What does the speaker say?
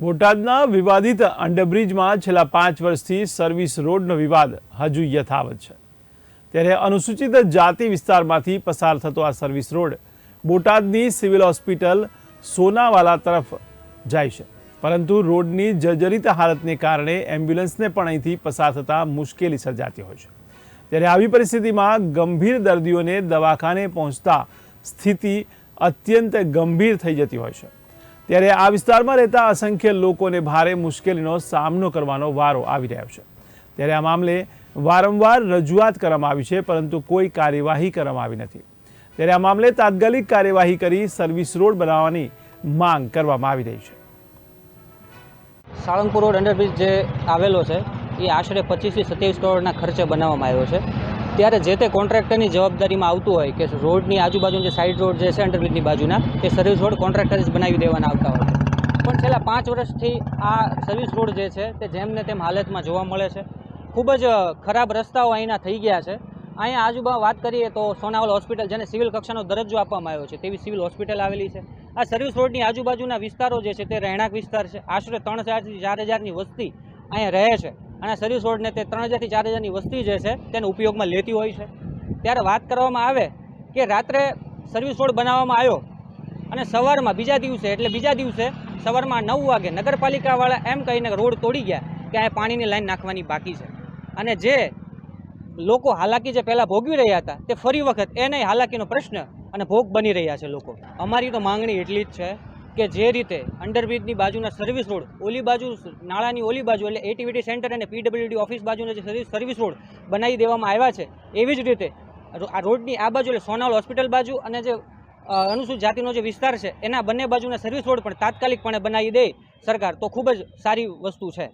બોટાદના વિવાદિત અંડરબ્રિજમાં છેલ્લા પાંચ વર્ષથી સર્વિસ રોડનો વિવાદ હજુ યથાવત છે. ત્યારે અનુસૂચિત જાતિ વિસ્તારમાંથી પસાર થતો આ સર્વિસ રોડ બોટાદની સિવિલ હોસ્પિટલ સોનાવાલા તરફ જાય છે. પરંતુ રોડની જર્જરિત હાલતને કારણે એમ્બ્યુલન્સને પણ અહીંથી પસાર થતાં મુશ્કેલી સર્જાતી હોય છે. ત્યારે આવી પરિસ્થિતિમાં ગંભીર દર્દીઓને દવાખાને પહોંચતા સ્થિતિ અત્યંત ગંભીર થઈ જતી હોય છે. ત્યારે આ વિસ્તારમાં રહેતા અસંખ્ય લોકોને ભારે મુશ્કેલીનો સામનો કરવાનો વારો આવી રહ્યો છે. ત્યારે આ મામલે વારંવાર રજૂઆત કરવામાં આવી છે, પરંતુ કોઈ કાર્યવાહી કરવામાં આવી નથી. ત્યારે આ મામલે તાત્કાલિક કાર્યવાહી કરી સર્વિસ રોડ બનાવવાની માંગ કરવામાં આવી રહી છે. સાળંગપુર રોડ અંડરબ્રિજ જે આવેલો છે, એ આશરે પચીસથી સત્યાવીસ કરોડના ખર્ચે બનાવવામાં આવ્યો છે. ત્યારે જે તે કોન્ટ્રાક્ટરની જવાબદારીમાં આવતું હોય કે રોડની આજુબાજુ જે સાઈડ રોડ જે છે અંડરબ્રિજની બાજુના, તે સર્વિસ રોડ કોન્ટ્રાક્ટર જ બનાવી દેવાના આવતા હોય. પણ છેલ્લા પાંચ વર્ષથી આ સર્વિસ રોડ જે છે તે જેમને તેમ હાલતમાં જોવા મળે છે, ખૂબ જ ખરાબ રસ્તાઓ અહીંના થઈ ગયા છે. અહીંયા આજુબાજુ વાત કરીએ તો સોનાવલ હોસ્પિટલ જેને સિવિલ કક્ષાનો દરજ્જો આપવામાં આવ્યો છે, તેવી સિવિલ હોસ્પિટલ આવેલી છે. આ સર્વિસ રોડની આજુબાજુના વિસ્તારો જે છે તે રહેણાંક વિસ્તાર છે. આશરે ત્રણ હજારથી ચાર હજારની વસ્તી અહીંયા રહે છે. અને સર્વિસ રોડને તે ત્રણ હજારથી ચાર હજારની વસ્તી જે છે તેને ઉપયોગમાં લેતી હોય છે. ત્યારે વાત કરવામાં આવે કે રાત્રે સર્વિસ રોડ બનાવવામાં આવ્યો અને સવારમાં બીજા દિવસે, એટલે બીજા દિવસે સવારમાં નવ વાગે નગરપાલિકાવાળા એમ કહીને રોડ તોડી ગયા કે અહીંયા પાણીની લાઈન નાખવાની બાકી છે. અને જે લોકો હાલાકી જે પહેલાં ભોગવી રહ્યા હતા તે ફરી વખત એ નહીં હાલાકીનો પ્રશ્ન અને ભોગ બની રહ્યા છે લોકો. અમારી તો માંગણી એટલી જ છે કે જે રીતે અંડરબ્રિજની બાજુના સર્વિસ રોડ ઓલી બાજુ નાળાની ઓલી બાજુ એટલે એટીવીટી સેન્ટર અને પીડબ્લ્યુડી ઓફિસ બાજુના જે સર્વિસ રોડ બનાવી દેવામાં આવ્યા છે, એવી જ રીતે આ રોડની આ બાજુ એટલે સોનાવલ હોસ્પિટલ બાજુ અને જે અનુસૂચિત જાતિનો જે વિસ્તાર છે, એના બંને બાજુના સર્વિસ રોડ પણ તાત્કાલિકપણે બનાવી દે સરકાર. તો ખૂબ જ સારી વસ્તુ છે.